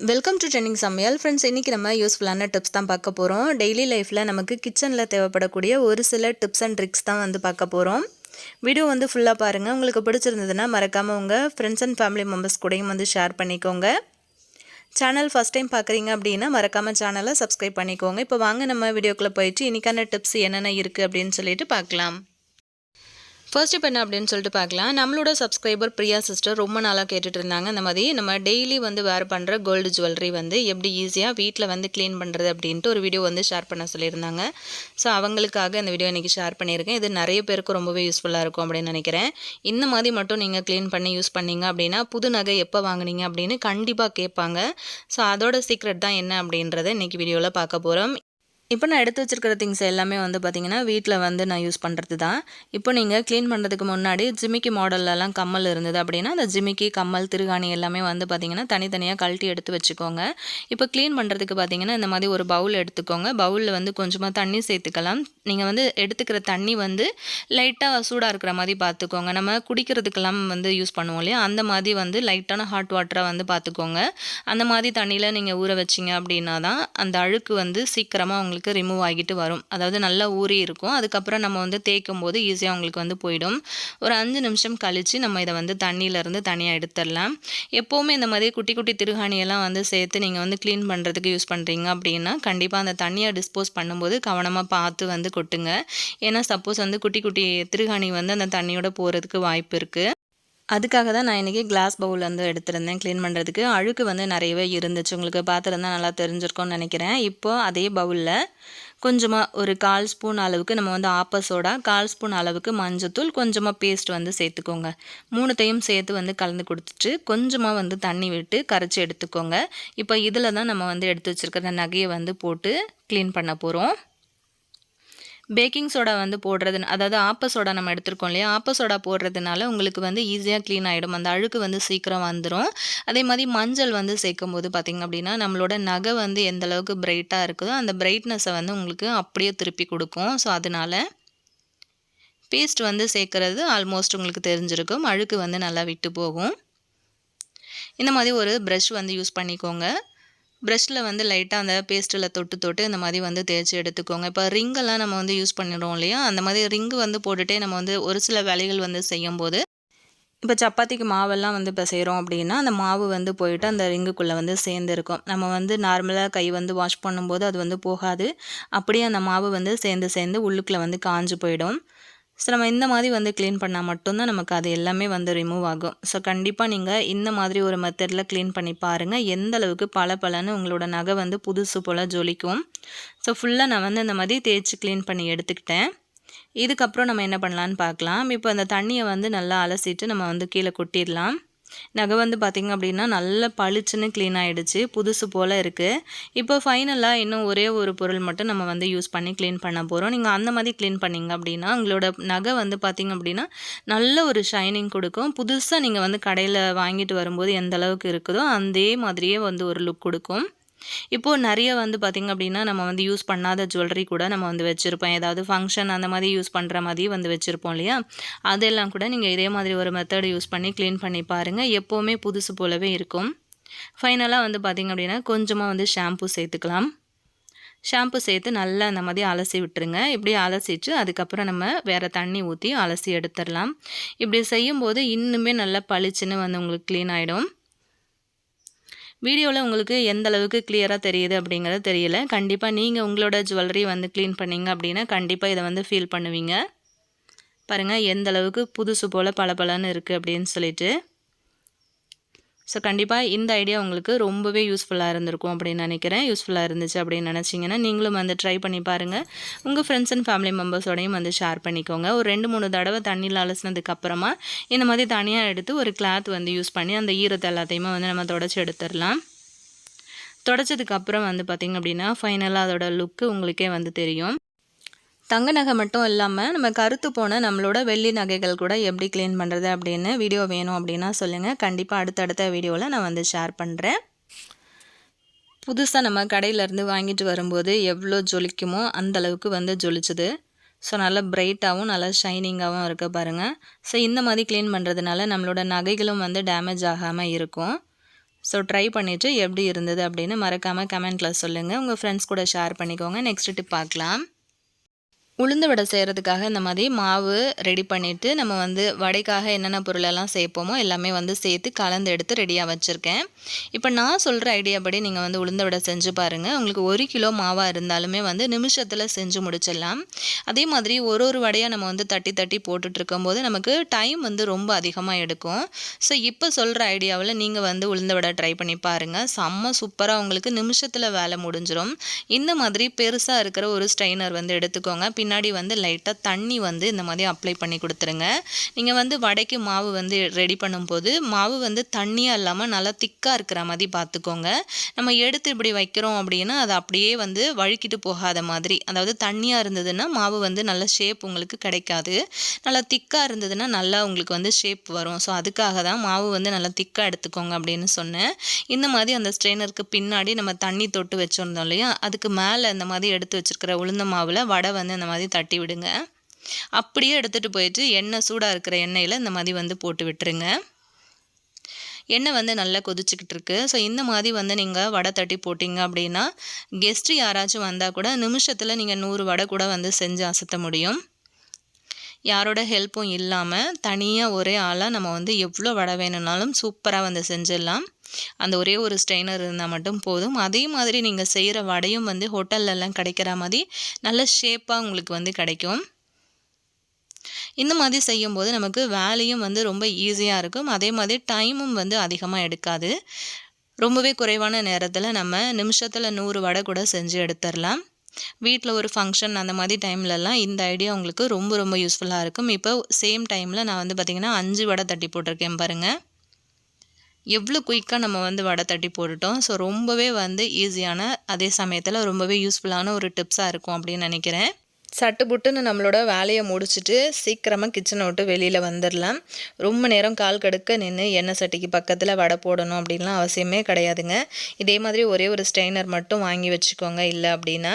Welcome to trending சமையல் friends இன்றைக்கி நம்ம யூஸ்ஃபுல்லான டிப்ஸ் தான் பார்க்க போகிறோம் டெய்லி லைஃப்பில் நமக்கு கிச்சனில் தேவைப்படக்கூடிய ஒரு சில டிப்ஸ் அண்ட் ட்ரிக்ஸ் தான் வந்து பார்க்க போகிறோம் வீடியோ வந்து ஃபுல்லாக பாருங்கள் உங்களுக்கு பிடிச்சிருந்ததுன்னா மறக்காமல் உங்கள் ஃப்ரெண்ட்ஸ் அண்ட் ஃபேமிலி மெம்பர்ஸ் கூடயும் வந்து ஷேர் பண்ணிக்கோங்க. சேனல் ஃபஸ்ட் டைம் பார்க்குறீங்க அப்படின்னா மறக்காமல் சேனலை சப்ஸ்கிரைப் பண்ணிக்கோங்க. இப்போ வாங்க நம்ம வீடியோக்குள்ளே போயிட்டு இன்றைக்கான டிப்ஸ் என்னென்ன இருக்குது அப்படின்னு சொல்லிட்டு பார்க்கலாம். ஃபர்ஸ்ட் இப்போ என்ன அப்படின்னு சொல்லிட்டு பார்க்கலாம். நம்மளோட சப்ஸ்கிரைபர் பிரியா சிஸ்டர் ரொம்ப நாளாக கேட்டுட்டு இருந்தாங்க இந்த மாதிரி நம்ம டெய்லி வந்து வேர் பண்ணுற கோல்டு ஜுவல்லரி வந்து எப்படி ஈஸியாக வீட்டில் வந்து க்ளீன் பண்ணுறது அப்படின்ட்டு ஒரு வீடியோ வந்து ஷேர் பண்ண சொல்லியிருந்தாங்க. ஸோ அவங்களுக்காக இந்த வீடியோ இன்றைக்கி ஷேர் பண்ணியிருக்கேன். இது நிறைய பேருக்கு ரொம்பவே யூஸ்ஃபுல்லாக இருக்கும் அப்படின்னு நினைக்கிறேன். இந்த மாதிரி மட்டும் நீங்கள் க்ளீன் பண்ணி யூஸ் பண்ணீங்க அப்படின்னா புது நகை எப்போ வாங்குனீங்க அப்படின்னு கண்டிப்பாக கேட்பாங்க. ஸோ அதோட சீக்ரெட் தான் என்ன அப்படின்றத இன்றைக்கி வீடியோவில் பார்க்க போகிறோம் இப்போ நான் எடுத்து வச்சுருக்கிற திங்ஸ் எல்லாமே வந்து பார்த்திங்கன்னா வீட்டில் வந்து நான் யூஸ் பண்ணுறது தான் இப்போ நீங்கள் க்ளீன் பண்ணுறதுக்கு முன்னாடி ஜிமிக்கி மாடல்லலாம் கம்மல் இருந்தது அப்படின்னா அந்த ஜிமிக்கி கம்மல் திருகாணி எல்லாமே வந்து பார்த்திங்கன்னா தனித்தனியாக கழட்டி எடுத்து வச்சுக்கோங்க. இப்போ க்ளீன் பண்ணுறதுக்கு பார்த்திங்கன்னா இந்த மாதிரி ஒரு பவுல் எடுத்துக்கோங்க. பவுலில் வந்து கொஞ்சமாக தண்ணி சேர்த்துக்கலாம். நீங்கள் வந்து எடுத்துக்கிற தண்ணி வந்து லைட்டாக சூடாக இருக்கிற மாதிரி பார்த்துக்கோங்க நம்ம குடிக்கிறதுக்கெல்லாம் வந்து யூஸ் பண்ணுவோம் இல்லையா? அந்த மாதிரி வந்து லைட்டான ஹாட் வாட்டராக வந்து பார்த்துக்கோங்க அந்த மாதிரி தண்ணியில் நீங்கள் ஊற வச்சிங்க அப்படின்னா தான் அந்த அழுக்கு வந்து சீக்கிரமாக உங்களுக்கு உங்களுக்கு ரிமூவ் ஆகிட்டு வரும். அதாவது நல்லா ஊறி இருக்கும். அதுக்கப்புறம் நம்ம வந்து தேய்க்கும் போது ஈஸியாக உங்களுக்கு வந்து போயிடும். ஒரு அஞ்சு நிமிஷம் கழித்து நம்ம இதை வந்து தண்ணியிலேருந்து தனியாக எடுத்துடலாம். எப்போவுமே இந்த மாதிரி குட்டி குட்டி திருகாணியெல்லாம் வந்து சேர்த்து நீங்கள் வந்து க்ளீன் பண்ணுறதுக்கு யூஸ் பண்ணுறீங்க அப்படின்னா கண்டிப்பாக அந்த தண்ணியை டிஸ்போஸ் பண்ணும்போது கவனமாக பார்த்து வந்து கொட்டுங்க. ஏன்னா சப்போஸ் வந்து குட்டி குட்டி திருகாணி வந்து அந்த தண்ணியோட போகிறதுக்கு வாய்ப்பு இருக்குது அதுக்காக தான் நான் இன்றைக்கி கிளாஸ் பவுல் வந்து எடுத்திருந்தேன். க்ளீன் பண்ணுறதுக்கு அழுக்கு வந்து நிறையவே இருந்துச்சு. உங்களுக்கு பார்த்துருந்தா நல்லா தெரிஞ்சிருக்கோன்னு நினைக்கிறேன். இப்போது அதே பவுலில் கொஞ்சமாக ஒரு கால் ஸ்பூன் அளவுக்கு நம்ம வந்து ஆப்பசோடா கால் ஸ்பூன் அளவுக்கு மஞ்சத்தூள் கொஞ்சமாக பேஸ்ட் வந்து சேர்த்துக்கோங்க. மூணுத்தையும் சேர்த்து வந்து கலந்து கொடுத்துட்டு கொஞ்சமாக வந்து தண்ணி விட்டு கரைச்சி எடுத்துக்கோங்க. இப்போ இதில் தான் நம்ம வந்து எடுத்து வச்சுருக்கிற நகையை வந்து போட்டு க்ளீன் பண்ண போகிறோம் பேக்கிங் சோடா வந்து போடுறது அதாவது ஆப்ப சோடா நம்ம எடுத்துருக்கோம் இல்லையா? ஆப்ப சோடா போடுறதுனால உங்களுக்கு வந்து ஈஸியாக க்ளீன் ஆகிடும் அந்த அழுக்கு வந்து சீக்கிரம் வந்துடும் அதே மாதிரி மஞ்சள் வந்து சேர்க்கும் போது பார்த்திங்க அப்படின்னா நம்மளோட நகை வந்து எந்த அளவுக்கு பிரைட்டாக இருக்குதோ அந்த பிரைட்னஸை வந்து உங்களுக்கு அப்படியே திருப்பி கொடுக்கும். ஸோ அதனால் பேஸ்ட் வந்து சேர்க்குறது ஆல்மோஸ்ட் உங்களுக்கு தெரிஞ்சிருக்கும். அழுக்கு வந்து நல்லா விட்டு போகும். இந்த மாதிரி ஒரு ப்ரஷ் வந்து யூஸ் பண்ணிக்கோங்க. ப்ரெஷ்ஷில் வந்து லைட்டாக அந்த பேஸ்ட்டில் தொட்டு தொட்டு இந்த மாதிரி வந்து தேய்ச்சி எடுத்துக்கோங்க. இப்போ ரிங்கெல்லாம் நம்ம வந்து யூஸ் பண்ணிடுறோம் இல்லையா? அந்த மாதிரி ரிங்கு வந்து போட்டுகிட்டே நம்ம வந்து ஒரு சில வேலைகள் வந்து செய்யும்போது இப்போ சப்பாத்திக்கு மாவெல்லாம் வந்து இப்போ செய்கிறோம் அப்படின்னா அந்த மாவு வந்து போயிட்டு அந்த ரிங்குக்குள்ளே வந்து சேர்ந்துருக்கும். நம்ம வந்து நார்மலாக கை வந்து வாஷ் பண்ணும்போது அது வந்து போகாது. அப்படியே அந்த மாவு வந்து சேர்ந்து சேர்ந்து உள்ளுக்குள்ளே வந்து காஞ்சு போயிடும். ஸோ நம்ம இந்த மாதிரி வந்து க்ளீன் பண்ணால் மட்டும்தான் நமக்கு அது எல்லாமே வந்து ரிமூவ் ஆகும். ஸோ கண்டிப்பாக நீங்கள் இந்த மாதிரி ஒரு மெத்தடில் க்ளீன் பண்ணி பாருங்கள் எந்த அளவுக்கு பல பலன்னு உங்களோட நகை வந்து புதுசு போல் ஜொலிக்கும். ஸோ ஃபுல்லாக நான் வந்து இந்த மாதிரி தேய்ச்சி க்ளீன் பண்ணி எடுத்துக்கிட்டேன். இதுக்கப்புறம் நம்ம என்ன பண்ணலான்னு பார்க்கலாம். இப்போ அந்த தண்ணியை வந்து நல்லா அலசிட்டு நம்ம வந்து கீழே கொட்டிடலாம். நகை வந்து பார்த்திங்க அப்படின்னா நல்ல பளிச்சுன்னு க்ளீன் ஆகிடுச்சு புதுசு போல் இருக்குது இப்போ ஃபைனலாக இன்னும் ஒரே ஒரு பொருள் மட்டும் நம்ம வந்து யூஸ் பண்ணி க்ளீன் பண்ண போகிறோம் நீங்கள் அந்த மாதிரி க்ளீன் பண்ணிங்க அப்படின்னா உங்களோட நகை வந்து பார்த்திங்க அப்படின்னா நல்ல ஒரு ஷைனிங் கொடுக்கும். புதுசாக நீங்கள் வந்து கடையில் வாங்கிட்டு வரும்போது எந்த அளவுக்கு இருக்குதோ அதே மாதிரியே வந்து ஒரு லுக் கொடுக்கும். இப்போது நிறைய வந்து பார்த்திங்க அப்படின்னா நம்ம வந்து யூஸ் பண்ணாத ஜுவல்லரி கூட நம்ம வந்து வச்சுருப்போம். ஏதாவது ஃபங்க்ஷன் அந்த மாதிரி யூஸ் பண்ணுற மாதிரி வந்து வச்சுருப்போம் இல்லையா? அதெல்லாம் கூட நீங்கள் இதே மாதிரி ஒரு மெத்தட் யூஸ் பண்ணி க்ளீன் பண்ணி பாருங்கள் எப்போவுமே புதுசு போலவே இருக்கும். ஃபைனலாக வந்து பார்த்திங்க அப்படின்னா கொஞ்சமாக வந்து ஷாம்பு சேர்த்துக்கலாம். ஷாம்பு சேர்த்து நல்லா அந்த மாதிரி அலசி விட்டுருங்க. இப்படி அலசிட்டு அதுக்கப்புறம் நம்ம வேறு தண்ணி ஊற்றி அலசி எடுத்துடலாம். இப்படி செய்யும்போது இன்னுமே நல்லா பளிச்சுன்னு வந்து உங்களுக்கு க்ளீன் ஆகிடும் வீடியோவில் உங்களுக்கு எந்த அளவுக்கு கிளியராக தெரியுது அப்படிங்கிறது தெரியல. கண்டிப்பாக நீங்கள் உங்களோட ஜுவல்லரி வந்து க்ளீன் பண்ணிங்க அப்படின்னா கண்டிப்பாக இதை வந்து ஃபீல் பண்ணுவீங்க. பாருங்கள் எந்த அளவுக்கு புதுசு போல் பளபளன்னு இருக்குது அப்படின்னு சொல்லிட்டு. ஸோ கண்டிப்பாக இந்த ஐடியா உங்களுக்கு ரொம்பவே யூஸ்ஃபுல்லாக இருந்திருக்கும் அப்படின்னு நினைக்கிறேன். யூஸ்ஃபுல்லாக இருந்துச்சு அப்படின்னு நினச்சிங்கன்னா நீங்களும் வந்து ட்ரை பண்ணி பாருங்கள் உங்கள் ஃப்ரெண்ட்ஸ் அண்ட் ஃபேமிலி மெம்பர்ஸோடையும் வந்து ஷேர் பண்ணிக்கோங்க. ஒரு ரெண்டு மூணு தடவை தண்ணியில் அலசினதுக்கப்புறமா இந்த மாதிரி தனியாக எடுத்து ஒரு கிளாத் வந்து யூஸ் பண்ணி அந்த ஈரத்தை எல்லாத்தையுமே வந்து நம்ம தொடச்சி எடுத்துடலாம். தொடச்சதுக்கப்புறம் வந்து பார்த்திங்க அப்படின்னா ஃபைனலாக அதோட லுக்கு உங்களுக்கே வந்து தெரியும். தங்க நகை மட்டும் இல்லாமல் நம்ம கருத்து போன நம்மளோட வெள்ளி நகைகள் கூட எப்படி க்ளீன் பண்ணுறது அப்படின்னு வீடியோ வேணும் அப்படின்னா சொல்லுங்கள் கண்டிப்பாக அடுத்தடுத்த வீடியோவில் நான் வந்து ஷேர் பண்ணுறேன் புதுசாக நம்ம கடையிலேருந்து வாங்கிட்டு வரும்போது எவ்வளோ ஜொலிக்குமோ அந்தளவுக்கு வந்து ஜொலிச்சுது. ஸோ நல்லா பிரைட்டாகவும் நல்லா ஷைனிங்காகவும் இருக்க பாருங்கள் ஸோ இந்த மாதிரி க்ளீன் பண்ணுறதுனால நம்மளோட நகைகளும் வந்து டேமேஜ் ஆகாமல் இருக்கும். ஸோ ட்ரை பண்ணிவிட்டு எப்படி இருந்தது அப்படின்னு மறக்காமல் கமெண்ட்டில் சொல்லுங்கள் உங்கள் ஃப்ரெண்ட்ஸ் கூட ஷேர் பண்ணிக்கோங்க. நெக்ஸ்ட் டிப் பார்க்கலாம். உளுந்து வடை செய்கிறதுக்காக இந்த மாதிரி மாவு ரெடி பண்ணிவிட்டு நம்ம வந்து வடைக்காக என்னென்ன பொருளெல்லாம் சேர்ப்போமோ எல்லாமே வந்து சேர்த்து கலந்து எடுத்து ரெடியாக வச்சுருக்கேன். இப்போ நான் சொல்கிற ஐடியா படி நீங்கள் வந்து உளுந்த வடை செஞ்சு பாருங்கள் உங்களுக்கு ஒரு கிலோ மாவாக இருந்தாலுமே வந்து நிமிஷத்தில் செஞ்சு முடிச்சிடலாம். அதே மாதிரி ஒரு ஒரு வடையாக நம்ம வந்து தட்டி தட்டி போட்டுட்ருக்கும்போது நமக்கு டைம் வந்து ரொம்ப அதிகமாக எடுக்கும். ஸோ இப்போ சொல்கிற ஐடியாவில் நீங்கள் வந்து உளுந்த வடை ட்ரை பண்ணி பாருங்கள் செம்ம சூப்பராக உங்களுக்கு நிமிஷத்தில் வேலை முடிஞ்சிடும் இந்த மாதிரி பெருசாக இருக்கிற ஒரு ஸ்ட்ரைனர் வந்து எடுத்துக்கோங்க. பின்னாடி வந்து லைட்டாக தண்ணி வந்து இந்த மாதிரி அப்ளை பண்ணி கொடுத்துருங்க. நீங்கள் வந்து வடைக்கு மாவு வந்து ரெடி பண்ணும்போது மாவு வந்து தண்ணியாக இல்லாமல் நல்லா திக்காக இருக்கிற மாதிரி பார்த்துக்கோங்க. நம்ம எடுத்து இப்படி வைக்கிறோம் அப்படின்னா அது அப்படியே வந்து வழுக்கிட்டு போகாத மாதிரி அதாவது தண்ணியாக இருந்ததுன்னா மாவு வந்து நல்ல ஷேப் உங்களுக்கு கிடைக்காது. நல்லா திக்காக இருந்ததுன்னா நல்லா உங்களுக்கு வந்து ஷேப் வரும். ஸோ அதுக்காக தான் மாவு வந்து நல்லா திக்காக எடுத்துக்கோங்க அப்படின்னு சொன்னேன். இந்த மாதிரி அந்த ஸ்ட்ரெயினருக்கு பின்னாடி நம்ம தண்ணி தொட்டு வச்சுருந்தோம் இல்லையா? அதுக்கு மேலே இந்த மாதிரி எடுத்து வச்சுருக்கிற உளுந்த மாவில் வடை வந்து இந்த மாதிரி தட்டி விடுங்க. அப்படியே எடுத்துகிட்டு போயிட்டு எண்ணெய் சூடாக இருக்கிற எண்ணெயில் இந்த மாதிரி வந்து போட்டு விட்டுருங்க. எண்ணெய் வந்து நல்லா கொதிச்சுக்கிட்டு இருக்கு. ஸோ இந்த மாதிரி வந்து நீங்கள் வடை தட்டி போட்டிங்க அப்படின்னா கெஸ்ட்டு யாராச்சும் வந்தால் கூட நிமிஷத்தில் நீங்கள் நூறு வடை கூட வந்து செஞ்சு அசத்த முடியும். யாரோட ஹெல்ப்பும் இல்லாமல் தனியாக ஒரே ஆளாக நம்ம வந்து எவ்வளோ வடை வேணும்னாலும் சூப்பராக வந்து செஞ்சிடலாம். அந்த ஒரே ஒரு ஸ்ட்ரெயினர் இருந்தால் மட்டும் போதும். அதே மாதிரி நீங்கள் செய்கிற வடையும் வந்து ஹோட்டல்லலாம் கிடைக்கிற மாதிரி நல்ல ஷேப்பாக உங்களுக்கு வந்து கிடைக்கும். இந்த மாதிரி செய்யும்போது நமக்கு வேலையும் வந்து ரொம்ப ஈஸியாக இருக்கும். அதே மாதிரி டைமும் வந்து அதிகமாக எடுக்காது. ரொம்பவே குறைவான நேரத்தில் நம்ம நிமிஷத்தில் நூறு வடை கூட செஞ்சு எடுத்துடலாம். வீட்டில் ஒரு ஃபங்க்ஷன் அந்த மாதிரி டைம்லலாம் இந்த ஐடியா உங்களுக்கு ரொம்ப ரொம்ப யூஸ்ஃபுல்லாக இருக்கும். இப்போ சேம் டைமில் நான் வந்து பார்த்திங்கன்னா அஞ்சு வடை தட்டி போட்டிருக்கேன் பாருங்கள் எவ்வளோ குயிக்காக நம்ம வந்து வடை தட்டி போட்டுட்டோம். ஸோ ரொம்பவே வந்து ஈஸியான அதே சமயத்தில் ரொம்பவே யூஸ்ஃபுல்லான ஒரு டிப்ஸாக இருக்கும் அப்படின்னு நினைக்கிறேன். சட்டு புட்டுன்னு நம்மளோட வேலையை முடிச்சுட்டு சீக்கிரமாக கிச்சனை விட்டு வெளியில் வந்துடலாம் ரொம்ப நேரம் கால் கடுக்க நின்று எண்ணெய் சட்டிக்கு பக்கத்தில் வடை போடணும் அப்படின்லாம் அவசியமே கிடையாதுங்க. இதே மாதிரி ஒரே ஒரு ஸ்ட்ரெயினர் மட்டும் வாங்கி வச்சுக்கோங்க இல்லை அப்படின்னா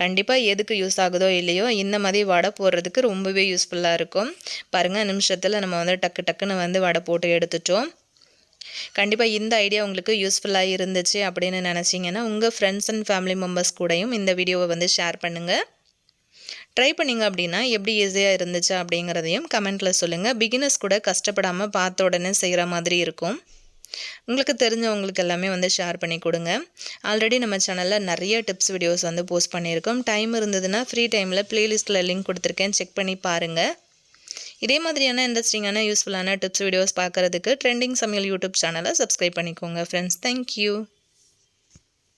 கண்டிப்பாக எதுக்கு யூஸ் ஆகுதோ இல்லையோ இந்த மாதிரி வடை போடுறதுக்கு ரொம்பவே யூஸ்ஃபுல்லாக இருக்கும். பாருங்கள் நிமிஷத்தில் நம்ம வந்து டக்கு டக்குன்னு வந்து வடை போட்டு எடுத்துட்டோம். கண்டிப்பாக இந்த ஐடியா உங்களுக்கு யூஸ்ஃபுல்லாக இருந்துச்சு அப்படின்னு நினச்சிங்கன்னா உங்கள் ஃப்ரெண்ட்ஸ் அண்ட் ஃபேமிலி மெம்பர்ஸ் கூடயும் இந்த வீடியோவை வந்து ஷேர் பண்ணுங்கள் ட்ரை பண்ணிங்க அப்படின்னா எப்படி ஈஸியாக இருந்துச்சு அப்படிங்கிறதையும் கமெண்ட்டில் சொல்லுங்கள் பிகினர்ஸ் கூட கஷ்டப்படாமல் பார்த்த உடனே செய்கிற மாதிரி இருக்கும். உங்களுக்கு தெரிஞ்சவங்களுக்கு எல்லாமே வந்து ஷேர் பண்ணி கொடுங்க. ஆல்ரெடி நம்ம சேனலில் நிறைய டிப்ஸ் வீடியோஸ் வந்து போஸ்ட் பண்ணியிருக்கோம். டைம் இருந்ததுன்னா ஃப்ரீ டைமில் ப்ளேலிஸ்ட்டில் லிங்க் கொடுத்துருக்கேன். செக் பண்ணி பாருங்கள் இதே மாதிரியான இன்ட்ரெஸ்டிங்கான யூஸ்ஃபுல்லான டிப்ஸ் வீடியோஸ் பார்க்குறதுக்கு ட்ரெண்டிங் சமையல் யூடியூப் சேனலை சப்ஸ்கிரைப் பண்ணிக்கோங்க ஃப்ரெண்ட்ஸ் தேங்க்யூ